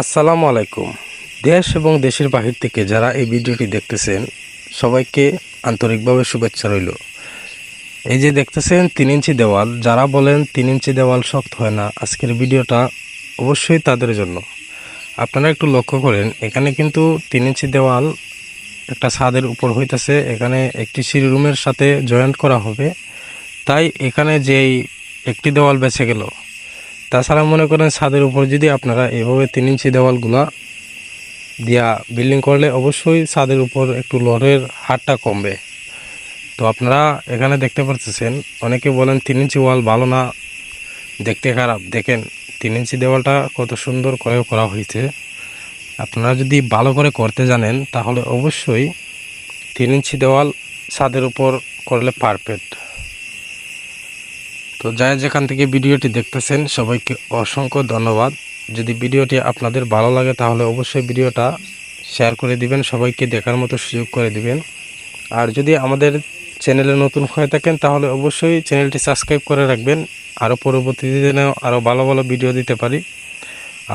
আসসালামু আলাইকুম। দেশ এবং দেশের বাহির থেকে যারা এই ভিডিওটি দেখতেছেন, সবাইকে আন্তরিকভাবে শুভেচ্ছা রইল। এই যে দেখতেছেন, তিন ইঞ্চি দেওয়াল। যারা বলেন তিন ইঞ্চি দেওয়াল শক্ত হয় না, আজকের ভিডিওটা অবশ্যই তাদের জন্য। আপনারা একটু লক্ষ্য করেন, এখানে কিন্তু তিন ইঞ্চি দেওয়াল একটা ছাদের উপর হইতেছে। এখানে একটি সিঁড়ি রুমের সাথে জয়েন্ট করা হবে। তাই এখানে যেই একটি দেওয়াল বেঁচে গেল তাছাড়া মনে করেন ছাদের উপর যদি আপনারা এভাবে তিন ইঞ্চি দেওয়ালগুলা দিয়া বিল্ডিং করলে অবশ্যই ছাদের উপর একটু লড়ের হারটা কমবে। তো আপনারা এখানে দেখতে পারতেছেন, অনেকে বলেন তিন ইঞ্চি ওয়াল ভালো না, দেখতে খারাপ। দেখেন, তিন ইঞ্চি দেওয়ালটা কত সুন্দর করে করা হয়েছে। আপনারা যদি ভালো করে করতে জানেন, তাহলে অবশ্যই তিন ইঞ্চি দেওয়াল ছাদের উপর করলে পারফেক্ট তো যাই যেখান থেকে ভিডিওটি দেখতেছেন, সবাইকে অসংখ্য ধন্যবাদ। যদি ভিডিওটি আপনাদের ভালো লাগে, তাহলে অবশ্যই ভিডিওটা শেয়ার করে দিবেন, সবাইকে দেখার মতো সুযোগ করে দিবেন। আর যদি আমাদের চ্যানেলে নতুন হয়ে থাকেন, তাহলে অবশ্যই চ্যানেলটি সাবস্ক্রাইব করে রাখবেন। আরও পরবর্তী দিনে আরও ভালো ভালো ভিডিও দিতে পারি।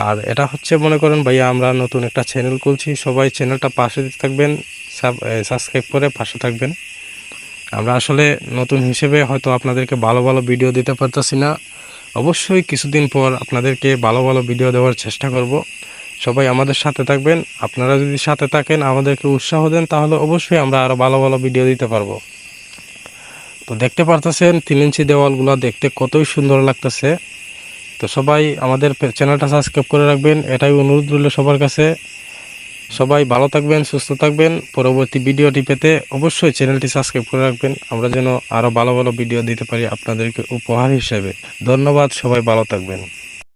আর এটা হচ্ছে, মনে করেন ভাইয়া, আমরা নতুন একটা চ্যানেল খুলছি। সবাই চ্যানেলটা পাশে দিতে থাকবেন সাবস্ক্রাইব করে পাশে থাকবেন। আমরা আসলে নতুন হিসেবে হয়তো আপনাদেরকে ভালো ভালো ভিডিও দিতে পারতেছি না। অবশ্যই কিছুদিন পর আপনাদেরকে ভালো ভালো ভিডিও দেওয়ার চেষ্টা করব। সবাই আমাদের সাথে থাকবেন। আপনারা যদি সাথে থাকেন, আমাদেরকে উৎসাহ দেন, তাহলে অবশ্যই আমরা আরও ভালো ভালো ভিডিও দিতে পারব। তো দেখতে পারতেছেন, তিন ইঞ্চি দেওয়ালগুলো দেখতে কতই সুন্দর লাগতেছে। তো সবাই আমাদের চ্যানেলটা সাবস্ক্রাইব করে রাখবেন। এটাই অনুরোধ রইল সবার কাছে। সবাই ভালো থাকবেন, সুস্থ থাকবেন। পরবর্তী ভিডিওটি পেতে অবশ্যই চ্যানেলটি সাবস্ক্রাইব করে রাখবেন। আমরা যেন আরও ভালো ভালো ভিডিও দিতে পারি আপনাদেরকে উপহার হিসেবে। ধন্যবাদ, সবাই ভালো থাকবেন।